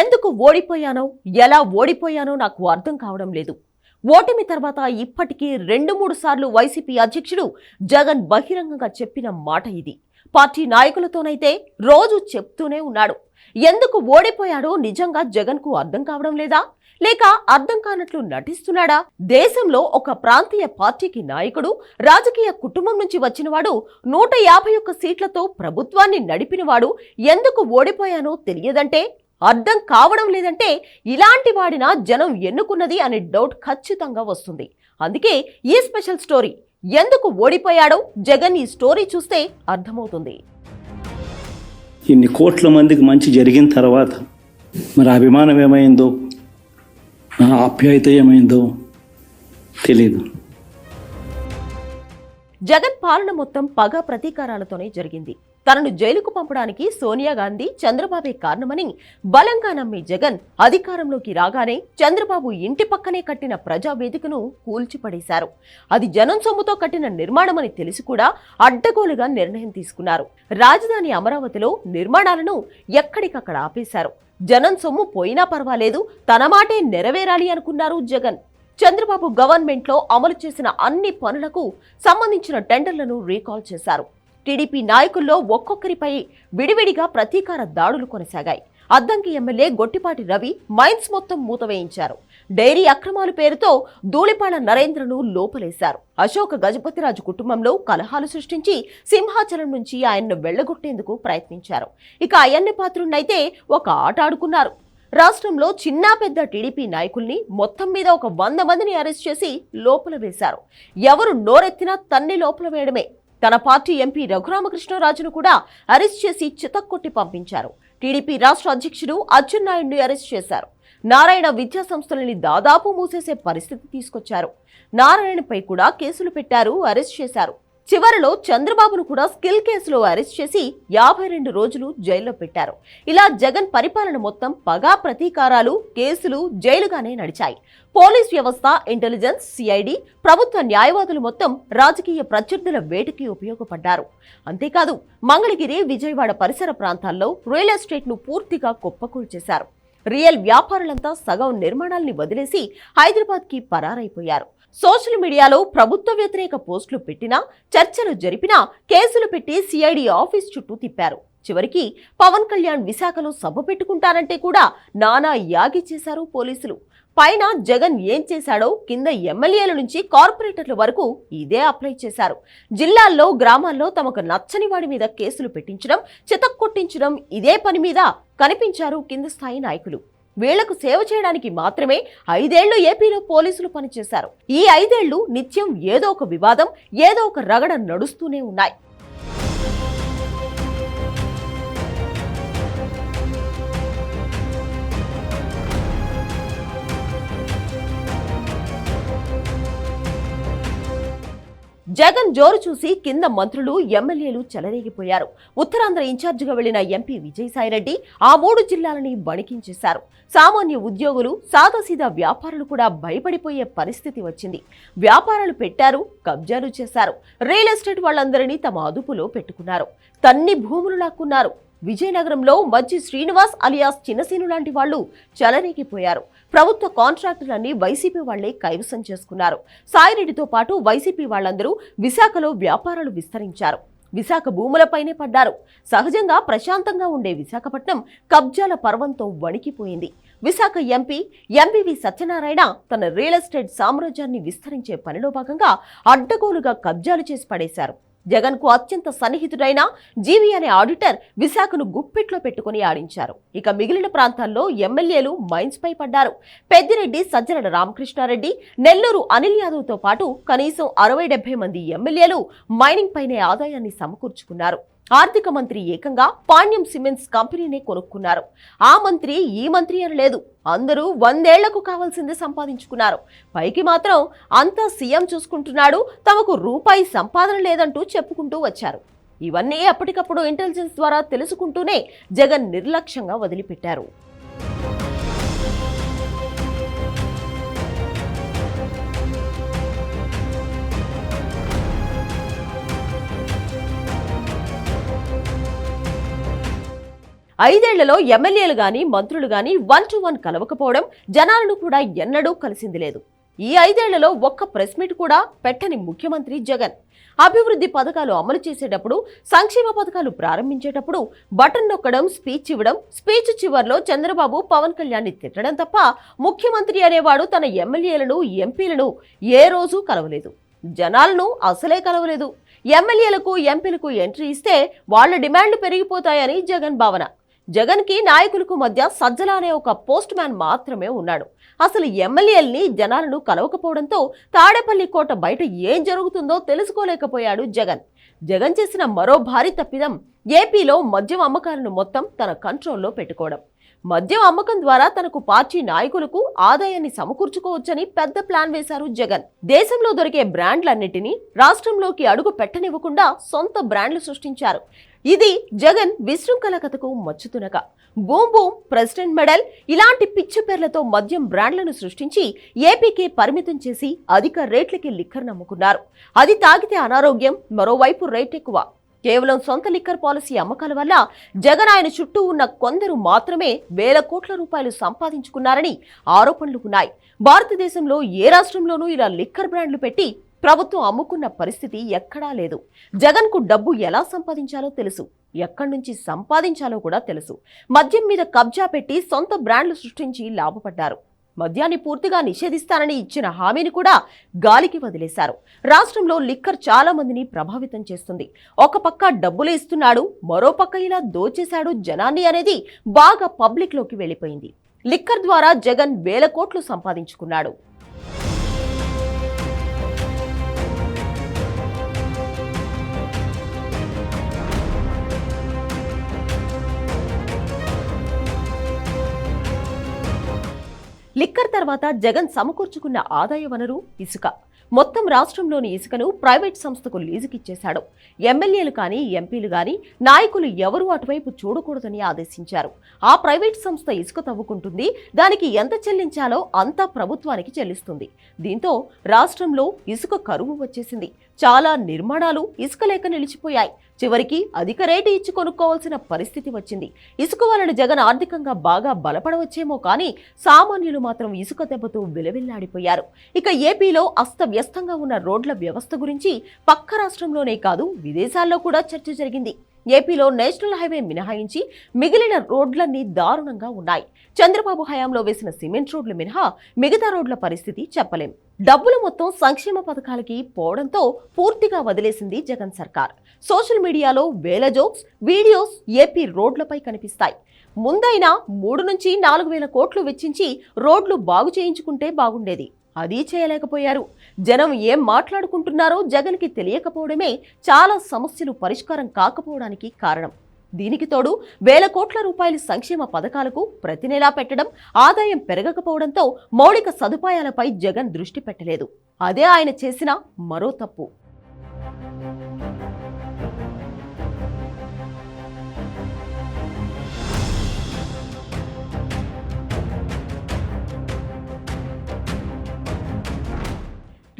ఎందుకు ఓడిపోయానో ఎలా ఓడిపోయానో నాకు అర్థం కావడం లేదు. ఓటమి తర్వాత ఇప్పటికీ రెండు మూడు సార్లు వైసీపీ అధ్యక్షుడు జగన్ బహిరంగంగా చెప్పిన మాట ఇది. పార్టీ నాయకులతోనైతే రోజు చెప్తూనే ఉన్నాడు. ఎందుకు ఓడిపోయాడో నిజంగా జగన్కు అర్థం కావడం లేదా? లేక అర్థం కానట్లు నటిస్తున్నాడా? దేశంలో ఒక ప్రాంతీయ పార్టీకి నాయకుడు రాజకీయ కుటుంబం నుంచి వచ్చినవాడు నూట యాభై ఒక్క సీట్లతో ప్రభుత్వాన్ని నడిపినవాడు ఎందుకు ఓడిపోయానో తెలియదంటే? అర్థం కావడం లేదంటే ఇలాంటి వాడిన జనం ఎన్నుకున్నది అనే డౌట్ ఖచ్చితంగా వస్తుంది. అందుకే ఈ స్పెషల్ స్టోరీ ఎందుకు ఓడిపోయాడో జగన్ ఈ స్టోరీ చూస్తే అర్థమవుతుంది. ఇన్ని కోట్ల మందికి మంచి జరిగిన తర్వాత మరి అభిమానం ఏమైందో ఆప్యాయత ఏమైందో తెలీదు. జగన్ పాలన మొత్తం పగ ప్రతీకారాలతోనే జరిగింది. తనను జైలుకు పంపడానికి సోనియా గాంధీ చంద్రబాబే కారణమని బలంగా నమ్మే జగన్ అధికారంలోకి రాగానే చంద్రబాబు ఇంటి పక్కనే కట్టిన ప్రజావేదికను కూల్చిపడేశారు. అది జనం సొమ్ముతో కట్టిన నిర్మాణమని తెలిసి కూడా అడ్డగోలుగా నిర్ణయం తీసుకున్నారు. రాజధాని అమరావతిలో నిర్మాణాలను ఎక్కడికక్కడ ఆపేశారు. జనం సొమ్ము పోయినా పర్వాలేదు తన మాటే నెరవేరాలి అనుకున్నారు జగన్. చంద్రబాబు గవర్నమెంట్లో అమలు చేసిన అన్ని పనులకు సంబంధించిన టెండర్లను రీకాల్ చేశారు. టీడీపీ నాయకుల్లో ఒక్కొక్కరిపై విడివిడిగా ప్రతీకార దాడులు కొనసాగాయి. అద్దంకి ఎమ్మెల్యే గొట్టిపాటి రవి మైన్స్ మొత్తం మూతవేయించారు డైరీ అక్రమాల పేరుతో ధూళిపాళ నరేంద్రను లోపలేశారు. అశోక గజపతిరాజు కుటుంబంలో కలహాలు సృష్టించి సింహాచలం నుంచి ఆయన్ను వెళ్ళగొట్టేందుకు ప్రయత్నించారు. ఇక అయన్ని పాత్రున్నైతే ఒక ఆట ఆడుకున్నారు. రాష్ట్రంలో చిన్న పెద్ద టీడీపీ నాయకుల్ని మొత్తం మీద ఒక వంద మందిని అరెస్ట్ చేసి లోపల వేశారు. ఎవరు నోరెత్తినా తన్ని లోపల వేయడమే. తన పార్టీ ఎంపీ రఘురామకృష్ణరాజును కూడా అరెస్ట్ చేసి చితక్కొట్టి పంపించారు. టీడీపీ రాష్ట్ర అధ్యక్షుడు అచ్చెన్నాయుడిని అరెస్ట్ చేశారు. నారాయణ విద్యా సంస్థలని దాదాపు మూసేసే పరిస్థితి తీసుకొచ్చారు. నారాయణపై కూడా కేసులు పెట్టారు అరెస్ట్ చేశారు. చివరిలో చంద్రబాబును కూడా స్కిల్ కేసులో అరెస్ట్ చేసి యాభై రెండు రోజులు జైల్లో పెట్టారు. ఇలా జగన్ పరిపాలన మొత్తం పగా ప్రతీకారాలు కేసులు జైలుగానే నడిచాయి. పోలీస్ వ్యవస్థ ఇంటెలిజెన్స్ సిఐడి ప్రభుత్వ న్యాయవాదులు మొత్తం రాజకీయ ప్రత్యర్థుల వేటకి ఉపయోగపడ్డారు. అంతేకాదు మంగళగిరి విజయవాడ పరిసర ప్రాంతాల్లో రియల్ ఎస్టేట్ను పూర్తిగా కుప్పకూలు చేశారు. రియల్ వ్యాపారులంతా సగం నిర్మాణాల్ని వదిలేసి హైదరాబాద్కి పరారైపోయారు. సోషల్ మీడియాలో ప్రభుత్వ వ్యతిరేక పోస్టులు పెట్టినా చర్చలు జరిపినా కేసులు పెట్టి సిఐడి ఆఫీస్ చుట్టూ తిప్పారు. చివరికి పవన్ కళ్యాణ్ విశాఖలో సభ పెట్టుకుంటానంటే కూడా నానా యాగి చేశారు పోలీసులు. పైన జగన్ ఏం చేశాడో కింద ఎమ్మెల్యేల నుంచి కార్పొరేటర్ల వరకు ఇదే అప్లై చేశారు. జిల్లాల్లో గ్రామాల్లో తమకు నచ్చని వాడి మీద కేసులు పెట్టించడం చితక్కొట్టించడం ఇదే పని మీద కనిపించారు కింద స్థాయి నాయకులు. వీళ్ళకు సేవ చేయడానికి మాత్రమే ఐదేళ్ళు ఏపీలో పోలీసులు పనిచేశారు. ఈ ఐదేళ్ళు నిత్యం ఏదో ఒక వివాదం ఏదో ఒక రగడ నడుస్తూనే ఉన్నాయి. జగన్ జోరు చూసి కింద మంత్రులు ఎమ్మెల్యేలు చెలరేగిపోయారు. ఉత్తరాంధ్ర ఇన్ఛార్జిగా వెళ్ళిన ఎంపీ విజయసాయిరెడ్డి ఆ మూడు జిల్లాలని బణికించేశారు. సామాన్య ఉద్యోగులు సాదాసీదా వ్యాపారులు కూడా భయపడిపోయే పరిస్థితి వచ్చింది. వ్యాపారాలు పెట్టారు కబ్జాలు చేశారు. రియల్ ఎస్టేట్ వాళ్ళందరినీ తమ అదుపులో పెట్టుకున్నారు. తన్ని భూములు లాక్కున్నారు. విజయనగరంలో మజ్జి శ్రీనివాస్ అలియాస్ చిన్నసీను లాంటి వాళ్ళు చెలరేగిపోయారు ప్రభుత్వ కాంట్రాక్టులన్నీ వైసీపీ వాళ్ళే కైవసం చేసుకున్నారు. సాయిరెడ్డితో పాటు వైసీపీ వాళ్ళందరూ విశాఖలో వ్యాపారాలు విస్తరించారు. విశాఖ భూములపైనే పడ్డారు. సహజంగా ప్రశాంతంగా ఉండే విశాఖపట్నం కబ్జాల పర్వంతో వణికిపోయింది. విశాఖ ఎంపీ ఎంపీవి సత్యనారాయణ తన రియల్ ఎస్టేట్ సామ్రాజ్యాన్ని విస్తరించే పనిలో భాగంగా అడ్డగోలుగా కబ్జాలు చేసి పడేశారు. జగన్కు అత్యంత సన్నిహితుడైన జీవి అనే ఆడిటర్ విశాఖను గుప్పిట్లో పెట్టుకుని ఆడించారు. ఇక మిగిలిన ప్రాంతాల్లో ఎమ్మెల్యేలు మైన్స్ పై పడ్డారు. పెద్దిరెడ్డి సజ్జనడ రామకృష్ణారెడ్డి నెల్లూరు అనిల్ యాదవ్తో పాటు కనీసం అరవై డెబ్బై మంది ఎమ్మెల్యేలు మైనింగ్ పైనే ఆదాయాన్ని సమకూర్చుకున్నారు. ఆర్థిక మంత్రి ఏకంగా పాండ్యం సిమెంట్స్ కంపెనీనే కొనుక్కున్నారు. ఆ మంత్రి ఈ మంత్రి అని లేదు. అందరూ వందేళ్ళకు కావాల్సింది సంపాదించుకున్నారు. పైకి మాత్రం అంతా సీఎం చూసుకుంటున్నాడు. తమకు రూపాయి సంపాదన లేదంటూ చెప్పుకుంటూ వచ్చారు. ఇవన్నీ అప్పటికప్పుడు ఇంటెలిజెన్స్ ద్వారా తెలుసుకుంటూనే జగన్ నిర్లక్ష్యంగా వదిలిపెట్టారు. ఐదేళ్ళలో ఎమ్మెల్యేలు గాని మంత్రులు గాని వన్ టు వన్ కలవకపోవడం జనాలను కూడా ఎన్నడూ కలిసింది లేదు. ఈ ఐదేళ్ళలో ఒక్క ప్రెస్ మీట్ కూడా పెట్టని ముఖ్యమంత్రి జగన్. అభివృద్ధి పథకాలు అమలు చేసేటప్పుడు సంక్షేమ పథకాలు ప్రారంభించేటప్పుడు బటన్ నొక్కడం స్పీచ్ ఇవ్వడం స్పీచ్ చివర్లో చంద్రబాబు పవన్ కళ్యాణ్ని తిట్టడం తప్ప ముఖ్యమంత్రి అనేవాడు తన ఎమ్మెల్యేలను ఎంపీలను ఏ రోజు కలవలేదు. జనాలను అసలే కలవలేదు. ఎమ్మెల్యేలకు ఎంపీలకు ఎంట్రీ ఇస్తే వాళ్ళ డిమాండ్లు పెరిగిపోతాయని జగన్ భావన. జగన్కి నాయకులకు మధ్య సజ్జల అనే ఒక పోస్ట్ మ్యాన్ మాత్రమే ఉన్నాడు. అసలు ఎమ్మెల్యేల్ని జనాలను కలవకపోవడంతో తాడేపల్లి కోట బయట ఏం జరుగుతుందో తెలుసుకోలేకపోయాడు జగన్. జగన్ చేసిన మరో భారీ తప్పిదం ఏపీలో మద్యం అమ్మకాలను మొత్తం తన కంట్రోల్లో పెట్టుకోవడం. మద్యం అమ్మకం ద్వారా తనకు పార్టీ నాయకులకు ఆదాయాన్ని సమకూర్చుకోవచ్చని పెద్ద ప్లాన్ వేశారు జగన్. దేశంలో దొరికే బ్రాండ్లన్నిటినీ రాష్ట్రంలోకి అడుగు పెట్టనివ్వకుండా సొంత బ్రాండ్లు సృష్టించారు. ఇది జగన్ విశృంఖల కథకు మచ్చుతునక. బూమ్ బూమ్ ప్రెసిడెంట్ మెడల్ ఇలాంటి పిచ్చి పేర్లతో మద్యం బ్రాండ్లను సృష్టించి ఏపీకే పరిమితం చేసి అధిక రేట్లకి లిక్కర్ నమ్ముకున్నారు. అది తాగితే అనారోగ్యం మరోవైపు రేట్ ఎక్కువ కేవలం సొంత లిక్కర్ పాలసీ అమ్మకాల వల్ల జగన్ ఆయన చుట్టూ ఉన్న కొందరు మాత్రమే వేల కోట్ల రూపాయలు సంపాదించుకున్నారని ఆరోపణలు ఉన్నాయి. భారతదేశంలో ఏ రాష్ట్రంలోనూ ఇలా లిక్కర్ బ్రాండ్లు పెట్టి ప్రభుత్వం అమ్ముకున్న పరిస్థితి ఎక్కడా లేదు. జగన్కు డబ్బు ఎలా సంపాదించాలో తెలుసు. ఎక్కడి నుంచి సంపాదించాలో కూడా తెలుసు. మద్యం మీద కబ్జా పెట్టి సొంత బ్రాండ్లు సృష్టించి లాభపడ్డారు. మద్యాన్ని పూర్తిగా నిషేధిస్తానని ఇచ్చిన హామీని కూడా గాలికి వదిలేశారు. రాష్ట్రంలో లిక్కర్ చాలా మందిని ప్రభావితం చేస్తుంది. ఒక పక్క డబ్బులు ఇస్తున్నాడు మరో పక్క ఇలా దోచేశాడు జనాన్ని అనేది బాగా పబ్లిక్లోకి వెళ్ళిపోయింది. లిక్కర్ ద్వారా జగన్ వేల కోట్లు సంపాదించుకున్నాడు. లిక్కర్ తర్వాత జగన్ సమకూర్చుకున్న ఆదాయ వనరు ఇసుక. మొత్తం రాష్ట్రంలోని ఇసుకను ప్రైవేట్ సంస్థకు లీజుకిచ్చేశాడు. ఎమ్మెల్యేలు కానీ ఎంపీలు కానీ నాయకులు ఎవరూ అటువైపు చూడకూడదని ఆదేశించారు. ఆ ప్రైవేట్ సంస్థ ఇసుక తవ్వుకుంటుంది దానికి ఎంత చెల్లించాలో అంతా ప్రభుత్వానికి చెల్లిస్తుంది. దీంతో రాష్ట్రంలో ఇసుక కరువు వచ్చేసింది. చాలా నిర్మాణాలు ఇసుక లేక నిలిచిపోయాయి. చివరికి అధిక రేటు ఇచ్చి కొనుక్కోవాల్సిన పరిస్థితి వచ్చింది. ఇసుక వలన జగన్ ఆర్థికంగా బాగా బలపడవచ్చేమో కానీ సామాన్యులు మాత్రం ఇసుక దెబ్బతో విలవిల్లాడిపోయారు. ఇక ఏపీలో అస్తవ్యస్తంగా ఉన్న రోడ్ల వ్యవస్థ గురించి పక్క రాష్ట్రంలోనే కాదు విదేశాల్లో కూడా చర్చ జరిగింది. ఏపీలో నేషనల్ హైవే మినహాయించి మిగిలిన రోడ్లన్నీ దారుణంగా ఉన్నాయి. చంద్రబాబు హయాంలో వేసిన సిమెంట్ రోడ్లు మినహా మిగతా రోడ్ల పరిస్థితి చెప్పలేం. డబ్బులు మొత్తం సంక్షేమ పథకాలకి పోవడంతో పూర్తిగా వదిలేసింది జగన్ సర్కార్. సోషల్ మీడియాలో వేల జోక్స్ వీడియోస్ ఏపీ రోడ్లపై కనిపిస్తాయి. ముందైనా మూడు నుంచి నాలుగు వేల కోట్లు వెచ్చించి రోడ్లు బాగు చేయించుకుంటే బాగుండేది. అది చేయలేకపోయారు. జనం ఏం మాట్లాడుకుంటున్నారో జగన్కి తెలియకపోవడమే చాలా సమస్యలు పరిష్కారం కాకపోవడానికి కారణం. దీనికి తోడు వేల కోట్ల రూపాయల సంక్షేమ పథకాలకు ప్రతి నెలా పెట్టడం ఆదాయం పెరగకపోవడంతో మౌలిక సదుపాయాలపై జగన్ దృష్టి పెట్టలేదు. అదే ఆయన చేసిన మరో తప్పు.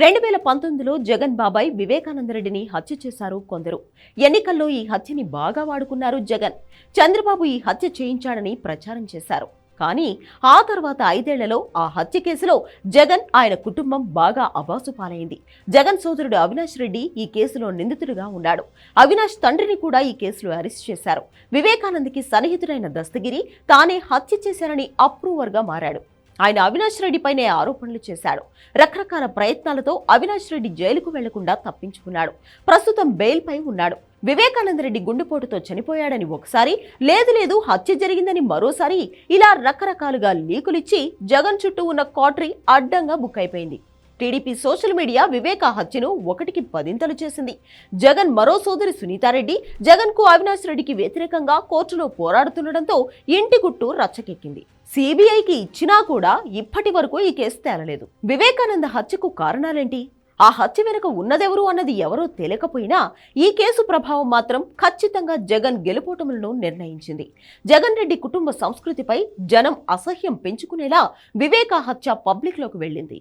రెండు వేల పంతొమ్మిదిలో జగన్ బాబాయ్ వివేకానందరెడ్డిని హత్య చేశారు కొందరు. ఎన్నికల్లో ఈ హత్యని బాగా వాడుకున్నారు జగన్. చంద్రబాబు ఈ హత్య చేయించాడని ప్రచారం చేశారు. కానీ ఆ తర్వాత ఐదేళ్ళలో ఆ హత్య కేసులో జగన్ ఆయన కుటుంబం బాగా అబాసు పాలైంది. జగన్ సోదరుడు అవినాష్ రెడ్డి ఈ కేసులో నిందితుడిగా ఉన్నాడు. అవినాష్ తండ్రిని కూడా ఈ కేసులో అరెస్ట్ చేశారు. వివేకానంద్కి సన్నిహితుడైన దస్తగిరి తానే హత్య చేశారని అప్రూవర్గా మారాడు. ఆయన అవినాష్ రెడ్డిపైనే ఆరోపణలు చేశాడు. రకరకాల ప్రయత్నాలతో అవినాష్ రెడ్డి జైలుకు వెళ్ళకుండా తప్పించుకున్నాడు. ప్రస్తుతం బెయిల్పై ఉన్నాడు. వివేకానంద రెడ్డి గుండెపోటుతో చనిపోయాడని ఒకసారి లేదు లేదు హత్య జరిగిందని మరోసారి ఇలా రకరకాలుగా లీకులిచ్చి జగన్ చుట్టూ ఉన్న కాట్రీ అడ్డంగా బుక్ అయిపోయింది. టీడీపీ సోషల్ మీడియా వివేక హత్యను ఒకటికి పదింతలు చేసింది. జగన్ మరో సోదరి సునీతారెడ్డి జగన్కు అవినాష్ రెడ్డికి వ్యతిరేకంగా కోర్టులో పోరాడుతుండటంతో ఇంటి గుట్టు రచ్చకెక్కింది. సిబిఐకి ఇచ్చినా కూడా ఇప్పటి వరకు ఈ కేసు తేలలేదు. వివేకానంద హత్యకు కారణాలేంటి? ఆ హత్య వెనుక ఉన్నదెవరు అన్నది ఎవరో తెలియకపోయినా ఈ కేసు ప్రభావం మాత్రం ఖచ్చితంగా జగన్ గెలుపోటములను నిర్ణయించింది. జగన్ రెడ్డి కుటుంబ సంస్కృతిపై జనం అసహ్యం పెంచుకునేలా వివేకా హత్య పబ్లిక్లోకి వెళ్ళింది.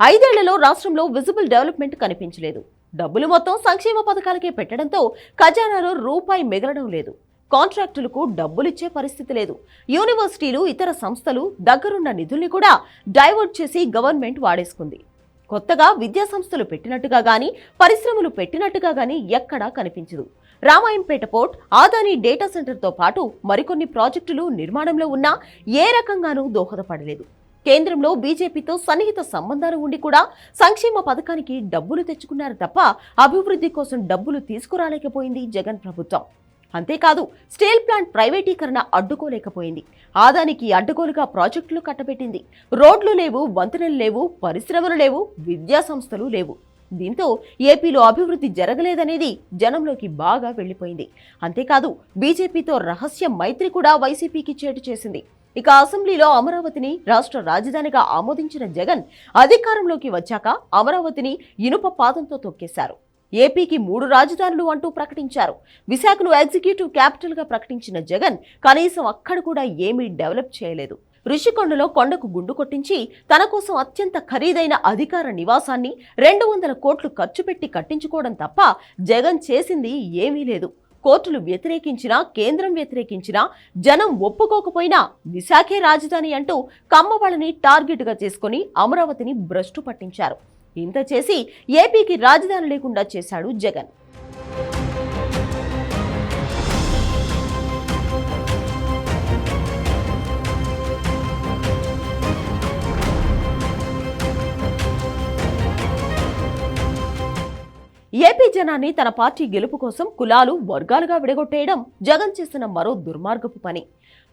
ఐదేళ్ళలో రాష్ట్రంలో విజిబుల్ డెవలప్మెంట్ కనిపించలేదు. డబ్బులు మొత్తం సంక్షేమ పథకాలకే పెట్టడంతో ఖజానాలో రూపాయి మిగలడం లేదు. కాంట్రాక్టులకు డబ్బులిచ్చే పరిస్థితి లేదు. యూనివర్సిటీలు ఇతర సంస్థలు దగ్గరున్న నిధుల్ని కూడా డైవర్ట్ చేసి గవర్నమెంట్ వాడేసుకుంది. కొత్తగా విద్యా సంస్థలు పెట్టినట్టుగా గానీ పరిశ్రమలు పెట్టినట్టుగా గానీ ఎక్కడా కనిపించదు. రామాయంపేట పోర్ట్ ఆదాని డేటా సెంటర్తో పాటు మరికొన్ని ప్రాజెక్టులు నిర్మాణంలో ఉన్నా ఏ రకంగానూ దోహదపడలేదు. కేంద్రంలో బీజేపీతో సన్నిహిత సంబంధాలు ఉండి కూడా సంక్షేమ పథకానికి డబ్బులు తెచ్చుకున్నారు తప్ప అభివృద్ధి కోసం డబ్బులు తీసుకురాలేకపోయింది జగన్ ప్రభుత్వం. అంతేకాదు స్టీల్ ప్లాంట్ ప్రైవేటీకరణ అడ్డుకోలేకపోయింది. ఆదానికి అడ్డుకోలుగా ప్రాజెక్టులు కట్టబెట్టింది. రోడ్లు లేవు వంతెనలు లేవు పరిశ్రమలు లేవు విద్యా సంస్థలు లేవు. దీంతో ఏపీలో అభివృద్ధి జరగలేదనేది జనంలోకి బాగా వెళ్ళిపోయింది. అంతేకాదు బీజేపీతో రహస్య మైత్రి కూడా వైసీపీకి చేటు చేసింది. ఇక అసెంబ్లీలో అమరావతిని రాష్ట్ర రాజధానిగా ఆమోదించిన జగన్ అధికారంలోకి వచ్చాక అమరావతిని ఇనుప పాదంతో తొక్కేశారు. ఏపీకి మూడు రాజధానులు అంటూ ప్రకటించారు. విశాఖను ఎగ్జిక్యూటివ్ క్యాపిటల్గా ప్రకటించిన జగన్ కనీసం అక్కడ కూడా ఏమీ డెవలప్ చేయలేదు. ఋషికొండలో కొండకు గుండు కొట్టించి తన కోసం అత్యంత ఖరీదైన అధికార నివాసాన్ని రెండు వందల కోట్లు ఖర్చు పెట్టి కట్టించుకోవడం తప్ప జగన్ చేసింది ఏమీ లేదు. కోర్టులు వ్యతిరేకించినా కేంద్రం వ్యతిరేకించినా జనం ఒప్పుకోకపోయినా విశాఖే రాజధాని అంటూ కమ్మవాళ్ళని టార్గెట్గా చేసుకుని అమరావతిని భ్రష్టు పట్టించారు. ఇంత చేసి ఏపీకి రాజధాని లేకుండా చేశాడు జగన్. ఏపీ జనాన్ని తన పార్టీ గెలుపు కోసం కులాలు వర్గాలుగా విడగొట్టేయడం జగన్ చేసిన మరో దుర్మార్గపు పని.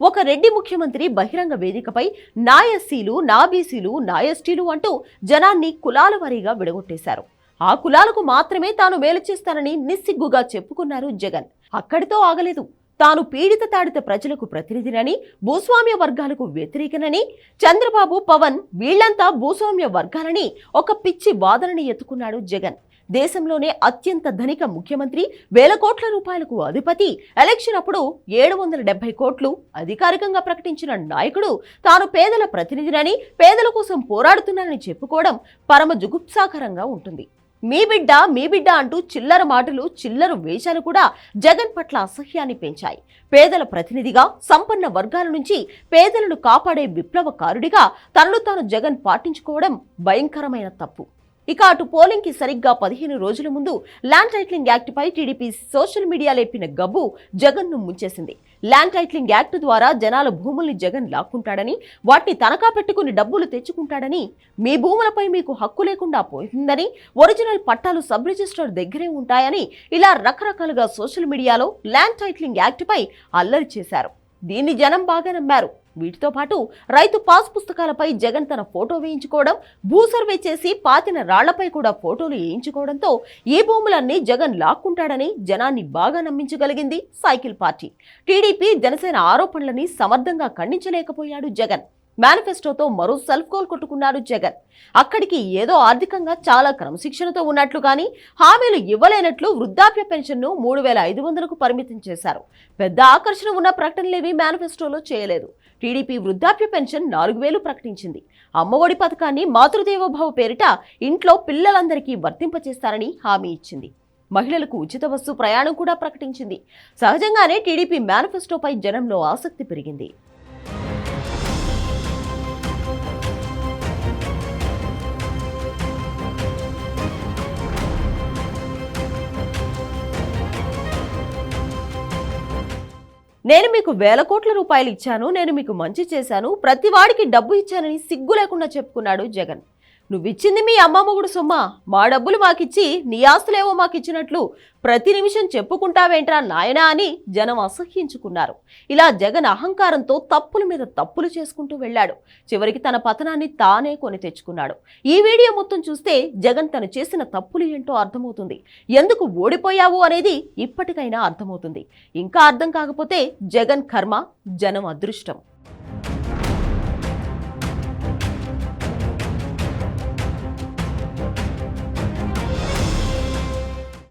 ఒక రెడ్డి ముఖ్యమంత్రి బహిరంగ వేదికపై నా ఎస్సీలు నా బీసీలు నా ఎస్టీలు అంటూ జనాన్ని కులాల వారీగా విడగొట్టేశారు. ఆ కులాలకు మాత్రమే తాను మేలు చేస్తానని నిస్సిగ్గుగా చెప్పుకున్నారు జగన్. అక్కడితో ఆగలేదు. తాను పీడిత తాడిత ప్రజలకు ప్రతినిధినని భూస్వామ్య వర్గాలకు వ్యతిరేకనని చంద్రబాబు పవన్ వీళ్ళంతా భూస్వామ్య వర్గాలని ఒక పిచ్చి వాదనని ఎత్తుకున్నాడు జగన్. దేశంలోనే అత్యంత ధనిక ముఖ్యమంత్రి వేల కోట్ల రూపాయలకు అధిపతి. ఎలక్షన్ అప్పుడు ఏడు వందల డెబ్బై కోట్లు అధికారికంగా ప్రకటించిన నాయకుడు. తాను పేదల ప్రతినిధినని పేదల కోసం పోరాడుతున్నానని చెప్పుకోవడం పరమ జుగుప్సాకరంగా ఉంటుంది. మీ బిడ్డ మీ బిడ్డ అంటూ చిల్లర మాటలు చిల్లర వేషాలు కూడా జగన్ పట్ల అసహ్యాన్ని పెంచాయి. పేదల ప్రతినిధిగా సంపన్న వర్గాల నుంచి పేదలను కాపాడే విప్లవకారుడిగా తనను తాను జగన్ పాటించుకోవడం భయంకరమైన తప్పు. ఇక అటు పోలింగ్కి సరిగ్గా పదిహేను రోజుల ముందు ల్యాండ్ టైట్లింగ్ యాక్ట్ పై టీడీపీ సోషల్ మీడియా లేపిన గబ్బు జగన్ను ముంచేసింది. ల్యాండ్ టైట్లింగ్ యాక్ట్ ద్వారా జనాల భూముల్ని జగన్ లాక్కుంటాడని వాటిని తనఖా పెట్టుకుని డబ్బులు తెచ్చుకుంటాడని మీ భూములపై మీకు హక్కు లేకుండా పోయిందని ఒరిజినల్ పట్టాలు సబ్ రిజిస్టర్ దగ్గరే ఉంటాయని ఇలా రకరకాలుగా సోషల్ మీడియాలో ల్యాండ్ టైట్లింగ్ యాక్ట్ పై అల్లరి చేశారు. దీన్ని జనం బాగా నమ్మారు. వీటితో పాటు రైతు పాస్ పుస్తకాలపై జగన్ తన ఫోటో వేయించుకోవడం భూ సర్వే చేసి పాతిన రాళ్ళపై కూడా ఫోటోలు వేయించుకోవడంతో ఈ భూములన్నీ జగన్ లాక్కుంటాడని జనాన్ని బాగా నమ్మించగలిగింది సైకిల్ పార్టీ. టీడీపీ జనసేన ఆరోపణలని సమర్థంగా ఖండించలేకపోయాడు జగన్. మేనిఫెస్టోతో మరో సెల్ఫ్ గోల్ కొట్టుకున్నాడు జగన్. అక్కడికి ఏదో ఆర్థికంగా చాలా క్రమశిక్షణతో ఉన్నట్లు కానీ హామీలు ఇవ్వలేనట్లు వృద్ధాప్య పెన్షన్ను మూడు వేల ఐదు వందలకు పరిమితం చేశారు. పెద్ద ఆకర్షణ ఉన్న ప్రకటనలేవి మేనిఫెస్టోలో చేయలేదు. టీడీపీ వృద్ధాప్య పెన్షన్ నాలుగు వేలు ప్రకటించింది. అమ్మఒడి పథకాన్ని మాతృదేవోభవ పేరిట ఇంట్లో పిల్లలందరికీ వర్తింపచేస్తారని హామీ ఇచ్చింది. మహిళలకు ఉచిత బస్సు ప్రయాణం కూడా ప్రకటించింది. సహజంగానే టీడీపీ మేనిఫెస్టోపై జనంలో ఆసక్తి పెరిగింది. నేను మీకు వేల కోట్ల రూపాయలు ఇచ్చాను నేను మీకు మంచి చేశాను ప్రతి వాడికి డబ్బు ఇచ్చానని సిగ్గు లేకుండా చెప్పుకున్నాడు జగన్. నువ్విచ్చింది మీ అమ్మ మొగుడు సొమ్మ. మా డబ్బులు మాకిచ్చి నీ ఆస్తులేవో మాకిచ్చినట్లు ప్రతి నిమిషం చెప్పుకుంటావేంట్రా నాయనా అని జనం అసహ్యించుకున్నారు. ఇలా జగన్ అహంకారంతో తప్పుల మీద తప్పులు చేసుకుంటూ వెళ్ళాడు. చివరికి తన పతనాన్ని తానే కొని తెచ్చుకున్నాడు. ఈ వీడియో మొత్తం చూస్తే జగన్ తను చేసిన తప్పులు ఏంటో అర్థమవుతుంది. ఎందుకు ఓడిపోయావు అనేది ఇప్పటికైనా అర్థమవుతుంది. ఇంకా అర్థం కాకపోతే జగన్ కర్మ జనం అదృష్టం.